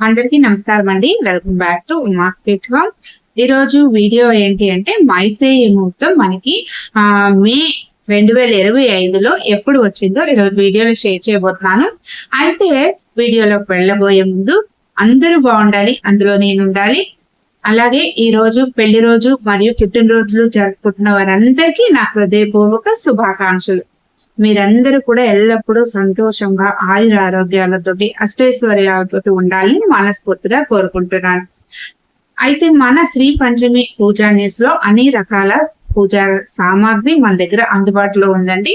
అందరికీ నమస్కారం అండి welcome back to Uma's sweet home video ఏంటి అంటే మైత్రేయ ముహూర్తం మనకి మే రెండు వేల ఇరవై ఐదులో ఎప్పుడు వచ్చిందో ఈరోజు వీడియోలో షేర్ చేయబోతున్నాను. అయితే వీడియోలోకి వెళ్ళబోయే ముందు అందరూ బాగుండాలి అందులో నేను ఉండాలి. అలాగే ఈ రోజు పెళ్ళి రోజు మరియు పుట్టినరోజులు జరుపుకుంటున్న వారందరికీ నా హృదయపూర్వక శుభాకాంక్షలు. మీరందరూ కూడా ఎల్లప్పుడూ సంతోషంగా ఆయుర ఆరోగ్యాలతోటి అష్టైశ్వర్యాలతోటి ఉండాలని మనస్ఫూర్తిగా కోరుకుంటున్నాను. అయితే మన శ్రీ పంచమి పూజా న్యూస్లో అన్ని రకాల పూజా సామాగ్రి మన దగ్గర అందుబాటులో ఉందండి.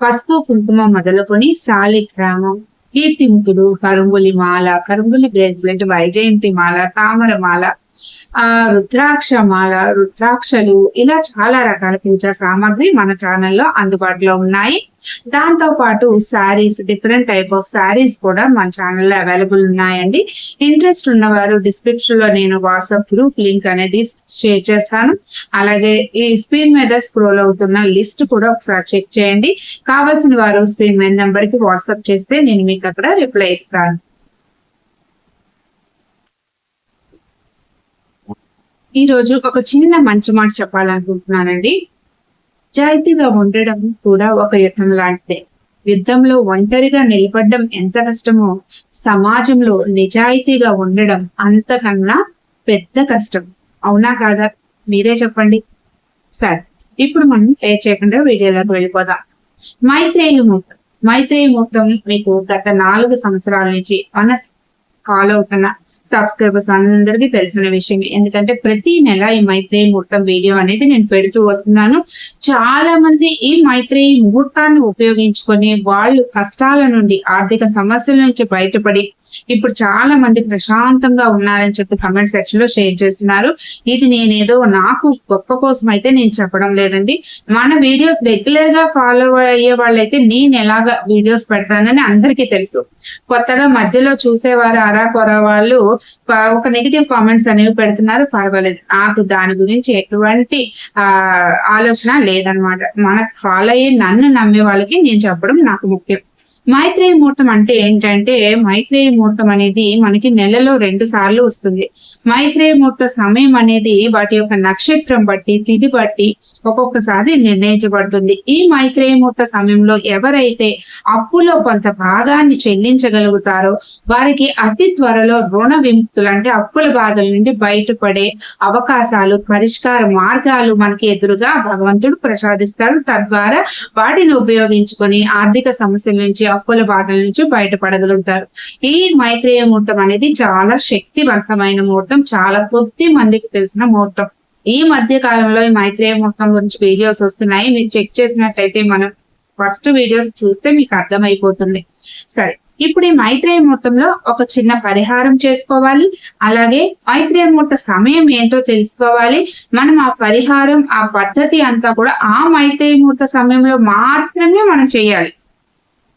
పసుపు కుంకుమ మొదలుకొని సాలిగ్రామం కీర్తింపుడు కరుంబులి మాల కరుంబులి బ్రేస్లెట్ వైజయంతి మాల తామర మాల ఆ రుద్రాక్ష మాల రుద్రాక్షలు ఇలా చాలా రకాల పూజా సామాగ్రి మన ఛానల్లో అందుబాటులో ఉన్నాయి. దాంతో పాటు saris different type of saris కూడా మన ఛానల్లో అవైలబుల్ ఉన్నాయండి. ఇంట్రెస్ట్ ఉన్నవారు డిస్క్రిప్షన్లో నేను వాట్సాప్ గ్రూప్ లింక్ అనేది షేర్ చేస్తాను. అలాగే ఈ స్క్రీన్ మీద స్క్రోల్ అవుతున్న లిస్ట్ కూడా ఒకసారి చెక్ చేయండి. కావాల్సిన వారు స్క్రీన్ మీద నెంబర్కి వాట్సాప్ చేస్తే నేను మీకు అక్కడ రిప్లై ఇస్తాను. ఈ రోజు ఒక చిన్న మంచి మాట చెప్పాలనుకుంటున్నానండి. నిజాయితీగా ఉండడం కూడా ఒక యుద్ధం లాంటిదే. యుద్ధంలో ఒంటరిగా నిలబడడం ఎంత కష్టమో సమాజంలో నిజాయితీగా ఉండడం అంతకన్నా పెద్ద కష్టం. అవునా కాదా? మీరే చెప్పండి. సరే ఇప్పుడు మనం ఏ చేయకుండా వీడియోలోకి వెళ్ళిపోదాం. మైత్రేయ ముహూర్తం. మైత్రేయ ముహూర్తం మీకు గత నాలుగు సంవత్సరాల నుంచి మన ఫాలో అవుతున్న సబ్స్క్రైబర్స్ అందరికీ తెలిసిన విషయం. ఎందుకంటే ప్రతి నెల ఈ మైత్రేయ ముహూర్తం వీడియో అనేది నేను పెడుతూ వస్తున్నాను. చాలా మంది ఈ మైత్రేయ ముహూర్తాన్ని ఉపయోగించుకొని వాళ్ళు కష్టాల నుండి ఆర్థిక సమస్యల నుంచి బయటపడి ఇప్పుడు చాలా మంది ప్రశాంతంగా ఉన్నారని చెప్పి కమెంట్ సెక్షన్లో షేర్ చేస్తున్నారు. ఇది నేనేదో నాకు గొప్ప కోసం అయితే నేను చెప్పడం లేదండి. మన వీడియోస్ రెగ్యులర్గా ఫాలో అయ్యే వాళ్ళైతే నేను ఎలాగా వీడియోస్ పెడతానని అందరికీ తెలుసు. కొత్తగా మధ్యలో చూసేవారు అరా కొర వాళ్ళు ఒక నెగిటివ్ కామెంట్స్ అనేవి పెడుతున్నారు. పర్వాలేదు. నాకు దాని గురించి ఎటువంటి ఆ ఆలోచన లేదనమాట మనకు ఫాలో అయ్యి నన్ను నమ్మే వాళ్ళకి నేను చెప్పడం నాకు ముఖ్యం. మైత్రేయ ముహూర్తం అంటే ఏంటంటే మైత్రేయ ముహూర్తం అనేది మనకి నెలలో రెండు సార్లు వస్తుంది. మైత్రేయ ముహూర్త సమయం అనేది వాటి యొక్క నక్షత్రం బట్టి తిథి బట్టి ఒక్కొక్కసారి నిర్ణయించబడుతుంది. ఈ మైత్రేయ ముహూర్త సమయంలో ఎవరైతే అప్పులో కొంత భాగాన్ని చెల్లించగలుగుతారో వారికి అతి త్వరలో రుణ విముక్తులు అంటే అప్పుల బాధల నుండి బయటపడే అవకాశాలు పరిష్కార మార్గాలు మనకి ఎదురుగా భగవంతుడు ప్రసాదిస్తాడు. తద్వారా వాటిని ఉపయోగించుకొని ఆర్థిక సమస్యల నుంచి అప్పుల బాటల నుంచి బయటపడగలుగుతారు. ఈ మైత్రేయ ముహూర్తం అనేది చాలా శక్తివంతమైన ముహూర్తం చాలా కొద్ది మందికి తెలిసిన ముహూర్తం ఈ మధ్య కాలంలో ఈ మైత్రేయ ముహూర్తం గురించి వీడియోస్ వస్తున్నాయి. మీరు చెక్ చేసినట్టయితే మనం ఫస్ట్ వీడియోస్ చూస్తే మీకు అర్థమైపోతుంది. సరే ఇప్పుడు ఈ మైత్రేయ ముహూర్తంలో ఒక చిన్న పరిహారం చేసుకోవాలి. అలాగే మైత్రేయ ముహూర్త సమయం ఏంటో తెలుసుకోవాలి. మనం ఆ పరిహారం ఆ పద్ధతి అంతా కూడా ఆ మైత్రేయ ముహూర్త సమయంలో మాత్రమే మనం చేయాలి.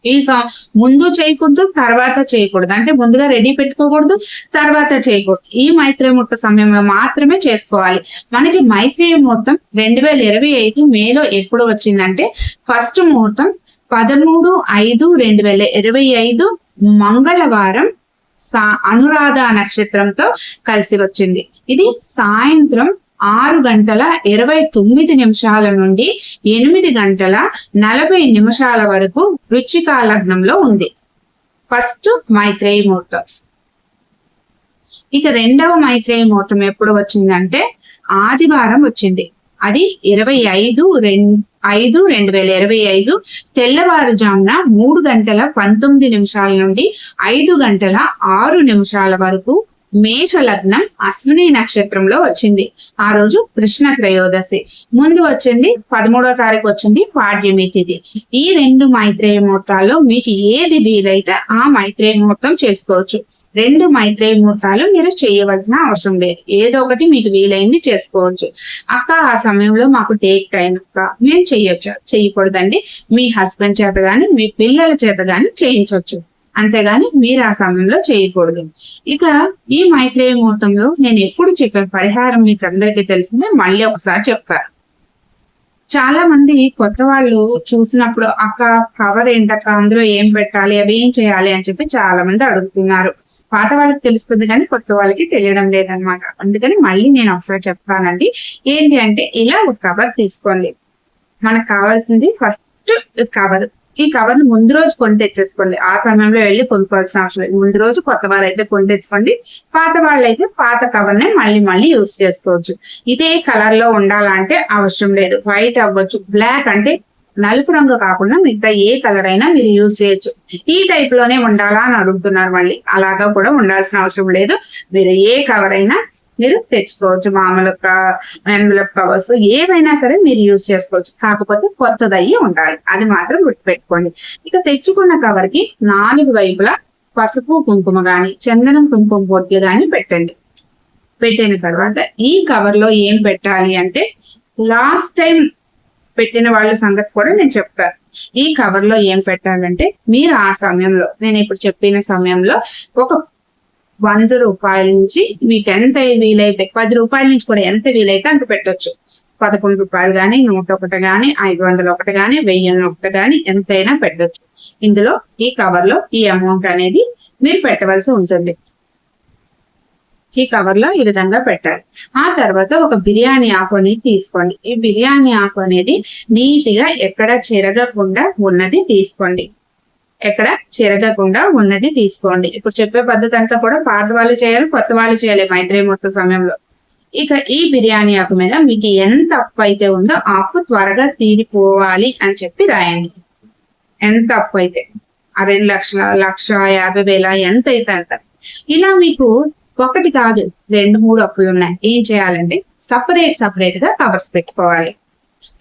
ఈ ముందు చేయకూడదు తర్వాత చేయకూడదు. అంటే ముందుగా రెడీ పెట్టుకోకూడదు తర్వాత చేయకూడదు. ఈ మైత్రేయ ముహూర్త సమయంలో మాత్రమే చేసుకోవాలి. మనకి మైత్రేయ ముహూర్తం రెండు వేల ఇరవై ఐదు మేలో ఎప్పుడు వచ్చిందంటే ఫస్ట్ ముహూర్తం పదమూడు ఐదు రెండు వేల ఇరవై ఐదు మంగళవారం సా అనురాధ నక్షత్రంతో కలిసి వచ్చింది. ఇది సాయంత్రం ఆరు గంటల ఇరవై తొమ్మిది నిమిషాల నుండి ఎనిమిది గంటల నలభై నిమిషాల వరకు వృచ్చికా లగ్నంలో ఉంది. ఫస్ట్ మైత్రేయ ముహూర్తం ఇక రెండవ మైత్రేయ ముహూర్తం ఎప్పుడు వచ్చిందంటే ఆదివారం వచ్చింది. అది ఇరవై ఐదు రెండు ఐదు రెండు వేల ఇరవై ఐదు తెల్లవారుజామున మూడు గంటల పంతొమ్మిది నిమిషాల నుండి ఐదు గంటల ఆరు నిమిషాల వరకు మేష లగ్నం అశ్విని నక్షత్రంలో వచ్చింది. ఆ రోజు కృష్ణ త్రయోదశి. ముందు వచ్చింది పదమూడో తారీఖు వచ్చింది పాడ్యమి తిథి. ఈ రెండు మైత్రేయ ముహూర్తాల్లో మీకు ఏది వీలైతే ఆ మైత్రేయ ముహూర్తం చేసుకోవచ్చు. రెండు మైత్రేయ ముహూర్తాలు మీరు చేయవలసిన అవసరం లేదు. ఏదో ఒకటి మీకు వీలైంది చేసుకోవచ్చు. అక్క ఆ సమయంలో మాకు టేక్ టైం అక్క. మేము చేయొచ్చు. చేయకూడదండి. మీ హస్బెండ్ చేత గాని మీ పిల్లల చేత గాని చేయించవచ్చు అంతేగాని మీరు ఆ సమయంలో చేయకూడదు. ఇక ఈ మైత్రేయ ముహూర్తంలో నేను ఎప్పుడు చెప్పే పరిహారం మీకు అందరికీ తెలిసిందే మళ్ళీ ఒకసారి చెప్తారు చాలా మంది కొత్త వాళ్ళు చూసినప్పుడు అక్క కవర్ ఏంటక్క? అందులో ఏం పెట్టాలి? అవి ఏం చేయాలి? అని చెప్పి చాలా మంది అడుగుతున్నారు. పాత వాళ్ళకి తెలుస్తుంది కానీ కొత్త వాళ్ళకి తెలియడం లేదనమాట అందుకని మళ్ళీ నేను ఒకసారి చెప్తానండి. ఏంటి అంటే ఇలా ఒక కవర్ తీసుకోండి. మనకు కావాల్సింది ఫస్ట్ కవర్ ఈ కవర్ని ముందు రోజు కొని తెచ్చేసుకోండి. ఆ సమయంలో వెళ్ళి కొనుక్కోవాల్సిన అవసరం లేదు. ముందు రోజు కొత్త వారు అయితే కొని తెచ్చుకోండి. పాత వాళ్ళు అయితే పాత కవర్ని మళ్ళీ మళ్ళీ యూస్ చేసుకోవచ్చు. ఇదే కలర్లో ఉండాలంటే అవసరం లేదు. వైట్ అవ్వచ్చు బ్లాక్ అంటే నలుపు రంగు కాకుండా మిగతా ఏ కలర్ అయినా మీరు యూజ్ చేయొచ్చు. ఈ టైప్లోనే ఉండాలా అని అడుగుతున్నారు మళ్ళీ. అలాగా కూడా ఉండాల్సిన అవసరం లేదు. మీరు ఏ కవర్ అయినా మీరు తెచ్చుకోవచ్చు మామూలుగా ఎన్వలప్ కవర్స్ ఏవైనా సరే మీరు యూజ్ చేసుకోవచ్చు. కాకపోతే కొత్తది అయ్యి ఉండాలి. అది మాత్రం గుర్తుపెట్టుకోండి. ఇక తెచ్చుకున్న కవర్కి నాలుగు వైపులా పసుపు కుంకుమ గాని చందనం కుంకుమ పొద్దు గాని పెట్టండి. పెట్టిన తర్వాత ఈ కవర్లో ఏం పెట్టాలి అంటే లాస్ట్ టైం పెట్టిన వాళ్ళ సంగతి కూడా నేను చెప్తాను ఈ కవర్లో ఏం పెట్టాలంటే మీరు ఆ సమయంలో నేను ఇప్పుడు చెప్పిన సమయంలో ఒక వంద రూపాయల నుంచి మీకు ఎంత వీలైతే పది రూపాయల నుంచి కూడా ఎంత వీలైతే అంత పెట్టొచ్చు. పదకొండు రూపాయలు కానీ నూట ఒకటి కానీ ఐదు వందల ఒకటి కానీ వెయ్యి ఒకటి కానీ ఎంతైనా పెట్టొచ్చు. ఇందులో ఈ కవర్లో ఈ అమౌంట్ అనేది మీరు పెట్టవలసి ఉంటుంది. ఈ కవర్లో ఈ విధంగా పెట్టాలి ఆ తర్వాత ఒక బిర్యానీ ఆకు అనేది తీసుకోండి. ఈ బిర్యానీ ఆకు అనేది నీట్గా ఎక్కడ చెరగకుండా ఉన్నది తీసుకోండి. ఎక్కడ చెరగకుండా ఉన్నది తీసుకోండి. ఇప్పుడు చెప్పే పద్ధతి అంతా కూడా పాత వాళ్ళు చేయాలి కొత్త వాళ్ళు చేయాలి మైత్రి మొత్తం సమయంలో. ఇక ఈ బిర్యానీ ఆకు మీద మీకు ఎంత అప్పు అయితే ఉందో అప్పు త్వరగా తీరిపోవాలి అని చెప్పి రాయండి. ఎంత అప్పు అయితే? ఆ రెండు లక్షల లక్ష యాభై వేల ఎంత అయితే అంత. ఇలా మీకు ఒకటి కాదు రెండు మూడు అప్పులు ఉన్నాయి. ఏం చేయాలంటే సపరేట్ సపరేట్గా కవర్స్ పెట్టుకోవాలి.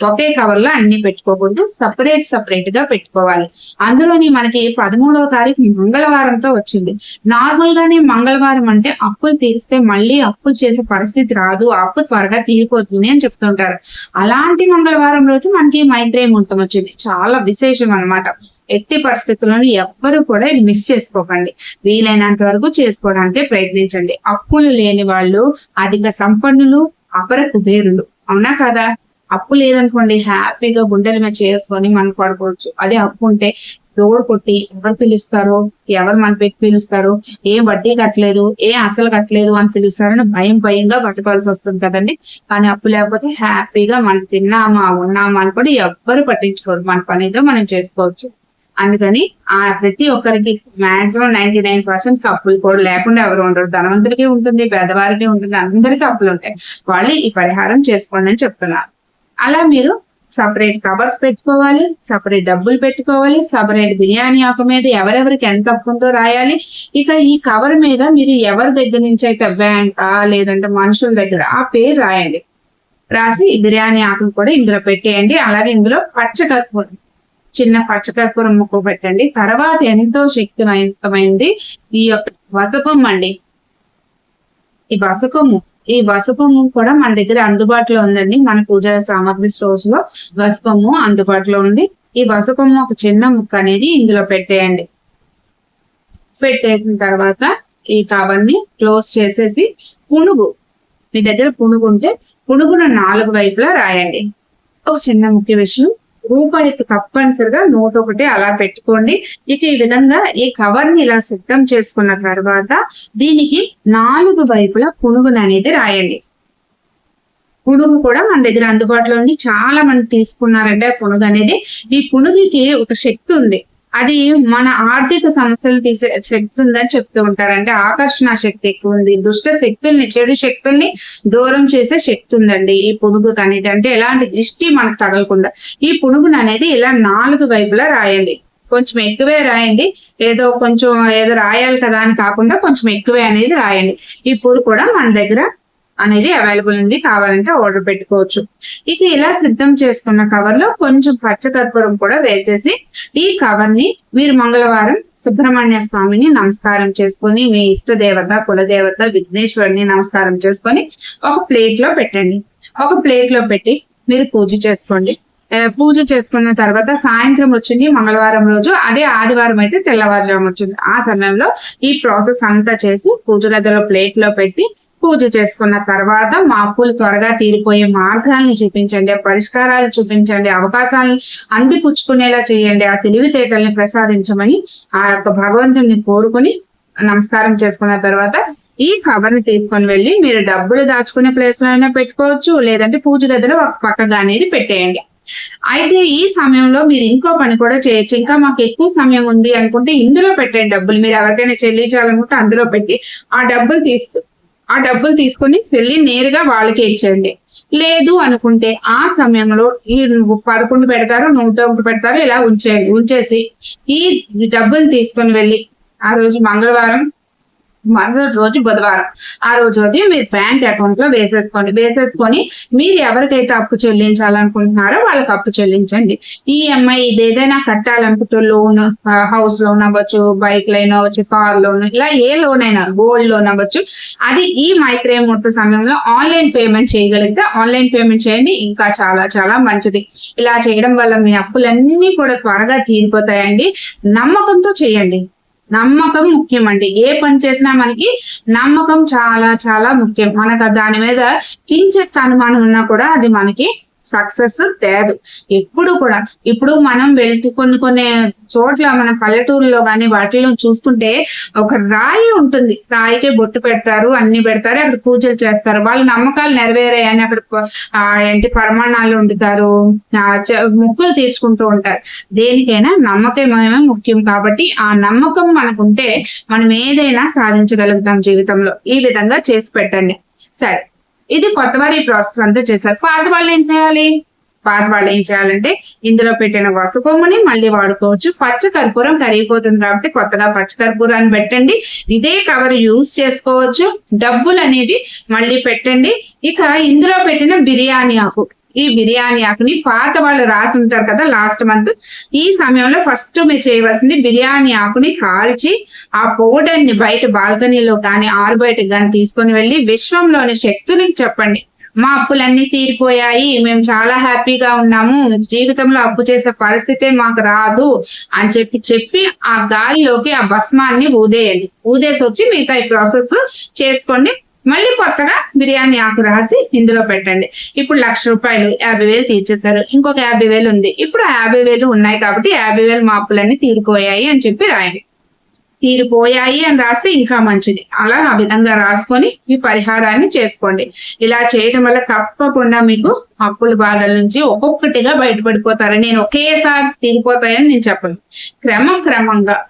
ఒకే కవర్లో అన్ని పెట్టుకోకూడదు. సపరేట్ సపరేట్గా పెట్టుకోవాలి. అందులోని మనకి పదమూడవ తారీఖు మంగళవారంతో వచ్చింది. నార్మల్ గానే మంగళవారం అంటే అప్పులు తీరిస్తే మళ్ళీ అప్పులు చేసే పరిస్థితి రాదు. అప్పు త్వరగా తీరిపోతుంది అని చెప్తుంటారు. అలాంటి మంగళవారం రోజు మనకి మైత్రేయ ముహూర్తం వచ్చింది. చాలా విశేషం అన్నమాట. ఎట్టి పరిస్థితుల్లోనూ ఎవ్వరు కూడా ఇది మిస్ చేసుకోకండి. వీలైనంత వరకు చేసుకోవడానికి ప్రయత్నించండి. అప్పులు లేని వాళ్ళు అధిక సంపన్నులు అపర కుబేరులు. అవునా కదా? అప్పు లేదనుకోండి హ్యాపీగా గుండెల మీద చేసుకొని మనం పడుకోవచ్చు. అదే అప్పు ఉంటే డోర్ కొట్టి ఎవరు పిలుస్తారో ఎవరు మన పెట్టి పిలుస్తారో ఏ వడ్డీ కట్టలేదు ఏ అసలు కట్టలేదు అని పిలుస్తారని భయం భయంగా పట్టుకోవాల్సి వస్తుంది కదండి. కానీ అప్పు లేకపోతే హ్యాపీగా మనం తిన్నామా ఉన్నామా అని కూడా ఎవ్వరు పట్టించుకోరు. మన పని ఏదో మనం చేసుకోవచ్చు. అందుకని ఆ ప్రతి ఒక్కరికి మాక్సిమం నైన్టీ నైన్ పర్సెంట్ అప్పులు కూడా లేకుండా ఎవరు ఉండరు. ధనవంతులకి ఉంటుంది పేదవారికి ఉంటుంది అందరికీ అప్పులు ఉంటాయి. వాళ్ళు ఈ పరిహారం చేసుకోండి అని చెప్తున్నారు. అలా మీరు సపరేట్ కవర్స్ పెట్టుకోవాలి సపరేట్ డబ్బులు పెట్టుకోవాలి సపరేట్ బిర్యానీ ఆకు మీద ఎవరెవరికి ఎంత అప్పుందో రాయాలి. ఇక ఈ కవర్ మీద మీరు ఎవరి దగ్గర నుంచి అయితే బ్యాంకా లేదంటే మనుషుల దగ్గర ఆ పేరు రాయండి. రాసి బిర్యానీ ఆకును కూడా ఇందులో పెట్టేయండి. అలాగే ఇందులో పచ్చకర్పూరం చిన్న పచ్చకర్పూరం ముక్కు ముక్క పెట్టండి. తర్వాత ఎంతో శక్తివంతమైంది ఈ యొక్క వసపం అండి ఈ వసకము ఈ వసపము కూడా మన దగ్గర అందుబాటులో ఉందండి. మన పూజా సామాగ్రి స్టోర్స్లో వసపము అందుబాటులో ఉంది. ఈ వసపము ఒక చిన్న ముక్క అనేది ఇందులో పెట్టేయండి. పెట్టేసిన తర్వాత ఈ కవర్ని క్లోజ్ చేసేసి పునుగు మీ దగ్గర పునుగు ఉంటే పునుగును నాలుగు వైపులా రాయండి. ఒక చిన్న ముఖ్య విషయం. రూపాయికి తప్పనిసరిగా నోట్ ఒకటి అలా పెట్టుకోండి. ఇక ఈ విధంగా ఈ కవర్ని ఇలా సిద్ధం చేసుకున్న తర్వాత దీనికి నాలుగు వైపులా పునుగును అనేది రాయండి. పునుగు కూడా మన దగ్గర అందుబాటులో ఉంది. చాలా మంది తీసుకున్నారంటే పునుగు అనేది ఈ పునుగుకి ఒక శక్తి ఉంది. అది మన ఆర్థిక సమస్యలు తీసే శక్తి ఉందని చెప్తూ ఉంటారు అంటే ఆకర్షణ శక్తి ఎక్కువ ఉంది దుష్ట శక్తుల్ని చెడు శక్తుల్ని దూరం చేసే శక్తి ఉందండి ఈ పునుగు అనేది అంటే ఎలాంటి దృష్టి మనకు తగలకుండా. ఈ పునుగును అనేది ఇలా నాలుగు వైపులా రాయండి. కొంచెం ఎక్కువే రాయండి. ఏదో కొంచెం ఏదో రాయాలి కదా అని కాకుండా కొంచెం ఎక్కువే అనేది రాయండి. ఈ పూరు కూడా మన దగ్గర అనేది అవైలబుల్ ఉంది కావాలంటే ఆర్డర్ పెట్టుకోవచ్చు. ఇక ఇలా సిద్ధం చేసుకున్న కవర్లో కొంచెం పచ్చకర్పూరం కూడా వేసేసి ఈ కవర్ని మీరు మంగళవారం సుబ్రహ్మణ్య స్వామిని నమస్కారం చేసుకొని మీ ఇష్ట దేవత కులదేవత విఘ్నేశ్వరిని నమస్కారం చేసుకొని ఒక ప్లేట్లో పెట్టండి. ఒక ప్లేట్లో పెట్టి మీరు పూజ చేసుకోండి. పూజ చేసుకున్న తర్వాత సాయంత్రం వచ్చింది మంగళవారం రోజు అదే ఆదివారం అయితే తెల్లవారుజాము వచ్చింది. ఆ సమయంలో ఈ ప్రాసెస్ అంతా చేసి పూజ గదిలో ప్లేట్లో పెట్టి పూజ చేసుకున్న తర్వాత మా అప్పులు త్వరగా తీరిపోయే మార్గాల్ని చూపించండి పరిష్కారాలు చూపించండి అవకాశాలను అందిపుచ్చుకునేలా చేయండి ఆ తెలివితేటల్ని ప్రసాదించమని ఆ యొక్క భగవంతుని కోరుకుని నమస్కారం చేసుకున్న తర్వాత ఈ కవర్ని తీసుకొని వెళ్ళి మీరు డబ్బులు దాచుకునే ప్లేస్లో అయినా పెట్టుకోవచ్చు లేదంటే పూజ గదిలో ఒక పక్కగా అనేది పెట్టేయండి. అయితే ఈ సమయంలో మీరు ఇంకో పని కూడా చేయొచ్చు. ఇంకా మాకు ఎక్కువ సమయం ఉంది అనుకుంటే ఇందులో పెట్టండి డబ్బులు. మీరు ఎవరికైనా చెల్లించాలనుకుంటే అందులో పెట్టి ఆ డబ్బులు తీసుకు ఆ డబ్బులు తీసుకొని వెళ్ళి నేరుగా వాళ్ళకి ఇచ్చేయండి. లేదు అనుకుంటే ఆ సమయంలో ఈ పదకొండు పెడతారు నూట ఒకటి పెడతారు ఇలా ఉంచేయండి. ఉంచేసి ఈ డబ్బులు తీసుకొని వెళ్ళి ఆ రోజు మంగళవారం మరుసటి రోజు బుధవారం. ఆ రోజు ఉదయం మీరు బ్యాంక్ అకౌంట్లో వేసేసుకోండి. వేసేసుకొని మీరు ఎవరికైతే అప్పు చెల్లించాలనుకుంటున్నారో వాళ్ళకి అప్పు చెల్లించండి. ఈఎంఐ ఇది ఏదైనా కట్టాలనుకుంటే లోన్ హౌస్ లోన్ అవ్వచ్చు బైక్ లైన్ అవ్వచ్చు కార్ లోన్ ఇలా ఏ లోన్ అయినా గోల్డ్ లోన్ అవ్వచ్చు. అది ఈ మైక్రేమూర్త సమయంలో ఆన్లైన్ పేమెంట్ చేయగలిగితే ఆన్లైన్ పేమెంట్ చేయండి. ఇంకా చాలా చాలా మంచిది. ఇలా చేయడం వల్ల మీ అప్పులన్నీ కూడా త్వరగా తీరిపోతాయండి. నమ్మకంతో చేయండి. నమ్మకం ముఖ్యం అండి ఏ పని చేసినా మనకి నమ్మకం చాలా చాలా ముఖ్యం. మనకు దాని మీద కించెత్ అనుమానం ఉన్నా కూడా అది మనకి సక్సెస్ తేదు. ఎప్పుడు కూడా ఇప్పుడు మనం వెళ్తూ కొన్ని కొన్ని చోట్ల మన పల్లెటూరులో కానీ వాటిలో చూసుకుంటే ఒక రాయి ఉంటుంది. రాయికే బొట్టు పెడతారు అన్ని పెడతారు అక్కడ పూజలు చేస్తారు. వాళ్ళ నమ్మకాలు నెరవేరాయని అక్కడ ఏంటి పరమాణాలు వండుతారు ముక్కులు తీర్చుకుంటూ ఉంటారు. దేనికైనా నమ్మకమే ముఖ్యం కాబట్టి ఆ నమ్మకం మనకుంటే మనం ఏదైనా సాధించగలుగుతాం జీవితంలో. ఈ విధంగా చేసి పెట్టండి. సరే. ఇది కొత్త వారి ప్రాసెస్ అంతా చేశారు. పాత వాళ్ళు ఏం చేయాలి? పాత వాళ్ళు ఏం చేయాలంటే ఇందులో పెట్టిన వసకొమ్ముని మళ్ళీ వాడుకోవచ్చు. పచ్చ కర్పూరం కరిగిపోతుంది కాబట్టి కొత్తగా పచ్చ కర్పూరాన్ని పెట్టండి. ఇదే కవర్ యూజ్ చేసుకోవచ్చు. డబ్బులు అనేవి మళ్ళీ పెట్టండి. ఇక ఇందులో పెట్టిన బిర్యానీ ఆకు. ఈ బిర్యానీ ఆకుని పాత వాళ్ళు రాసి ఉంటారు కదా లాస్ట్ మంత్. ఈ సమయంలో ఫస్ట్ మీరు చేయవలసింది బిర్యానీ ఆకుని కాల్చి ఆ పౌడర్ని బయట బాల్కనీలో కానీ ఆరు కానీ తీసుకొని వెళ్ళి విశ్వంలోని శక్తునికి చెప్పండి. మా అప్పులన్నీ తీరిపోయాయి. మేము చాలా హ్యాపీగా ఉన్నాము. జీవితంలో అప్పు చేసే పరిస్థితే మాకు రాదు అని చెప్పి చెప్పి ఆ గాలిలోకి ఆ భస్మాన్ని ఊదేయండి. ఊదేసి వచ్చి మిగతా ఈ ప్రాసెస్ చేసుకోండి. మళ్ళీ కొత్తగా బిర్యానీ ఆకు రాసి ఇందులో పెట్టండి. ఇప్పుడు లక్ష రూపాయలు యాభై వేలు తీర్చేశారు. ఇంకొక యాభై వేలు ఉంది. ఇప్పుడు యాభై వేలు ఉన్నాయి కాబట్టి యాభై వేలు మా అప్పులన్నీ తీరిపోయాయి అని చెప్పి రాయండి. తీరిపోయాయి అని రాస్తే ఇంకా మంచిది. అలా ఆ విధంగా రాసుకొని మీ పరిహారాన్ని చేసుకోండి. ఇలా చేయడం వల్ల తప్పకుండా మీకు అప్పుల బాధల నుంచి ఒక్కొక్కటిగా బయటపడిపోతారు. నేను ఒకేసారి తీరిపోతాయని నేను చెప్పను. క్రమం క్రమంగా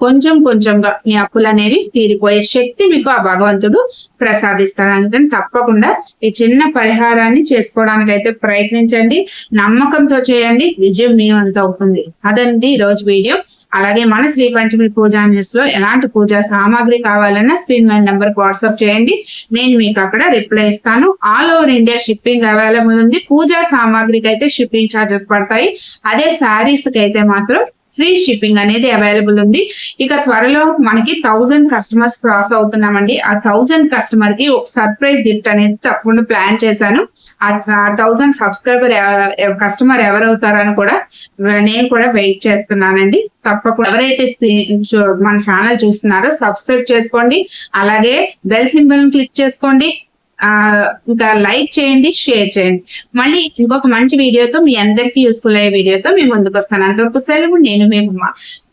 కొంచెం కొంచెంగా మీ అప్పులు అనేవి తీరిపోయే శక్తి మీకు ఆ భగవంతుడు ప్రసాదిస్తాడు. అందుకని తప్పకుండా ఈ చిన్న పరిహారాన్ని చేసుకోవడానికి అయితే ప్రయత్నించండి. నమ్మకంతో చేయండి. విజయం మీ అంత అవుతుంది. అదండి ఈ రోజు వీడియో. అలాగే మన శ్రీ పంచమి పూజా న్యూస్లో ఎలాంటి పూజా సామాగ్రి కావాలన్నా స్క్రీన్ మీద నెంబర్ వాట్సాప్ చేయండి. నేను మీకు అక్కడ రిప్లై ఇస్తాను. All over India shipping available ఉంది. పూజా సామాగ్రికి అయితే షిప్పింగ్ ఛార్జెస్ పడతాయి. అదే శారీస్కి అయితే మాత్రం ఫ్రీ షిప్పింగ్ అనేది అవైలబుల్ ఉంది. ఇక త్వరలో మనకి థౌజండ్ కస్టమర్స్ క్రాస్ అవుతున్నామండి. ఆ థౌజండ్ కస్టమర్కి ఒక సర్ప్రైజ్ గిఫ్ట్ అనేది తప్పకుండా ప్లాన్ చేశాను. ఆ థౌజండ్ సబ్స్క్రైబర్ కస్టమర్ ఎవరవుతారని కూడా నేను కూడా వెయిట్ చేస్తున్నానండి. తప్పకుండా ఎవరైతే మన ఛానల్ చూస్తున్నారో సబ్స్క్రైబ్ చేసుకోండి. అలాగే బెల్ సింబల్ క్లిక్ చేసుకోండి. ఇంకా లైక్ చేయండి షేర్ చేయండి. మళ్ళీ ఇంకొక మంచి వీడియోతో మీ అందరికీ యూస్ఫుల్ అయ్యే వీడియోతో మేము ముందుకు వస్తాను. అంతవరకు సెలవు నేను మేము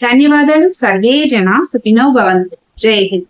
ధన్యవాదాలు. సర్వే జన సుఖినో భవంతు. జై హింద్.